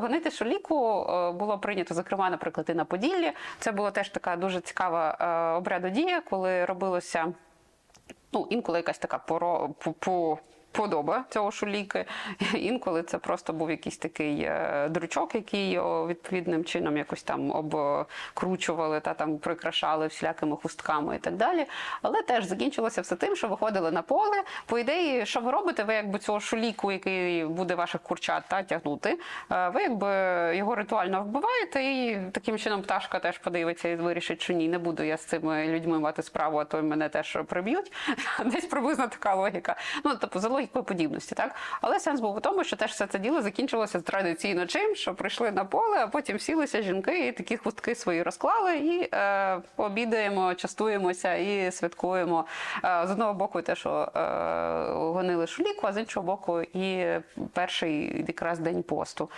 Гонити шуліку ліку було прийнято, зокрема, наприклад, і на Поділлі. Це була теж така дуже цікава е, обрядодія, коли робилося ну, інколи якась така поро, по, по, подоба цього шуліки. Інколи це просто був якийсь такий е, дручок, який відповідним чином якось там обкручували та там прикрашали всілякими хустками і так далі. Але теж закінчилося все тим, що виходили на поле. По ідеї, що ви робите? Ви якби цього шуліку, який буде ваших курчат та тягнути, е, ви якби його ритуально вбиваєте, і таким чином пташка теж подивиться і вирішить, що ні, не буду я з цими людьми мати справу, а то мене теж приб'ють. Десь приблизно така логіка. Ну тобто за логікою подібності, так але сенс був у тому, що теж все це діло закінчилося традиційно чим, що прийшли на поле, а потім сілися жінки і такі хустки свої розклали, і е, обідаємо, частуємося і святкуємо. Е, з одного боку, те, що е, гонили шуліку, а з іншого боку, і перший якраз день посту.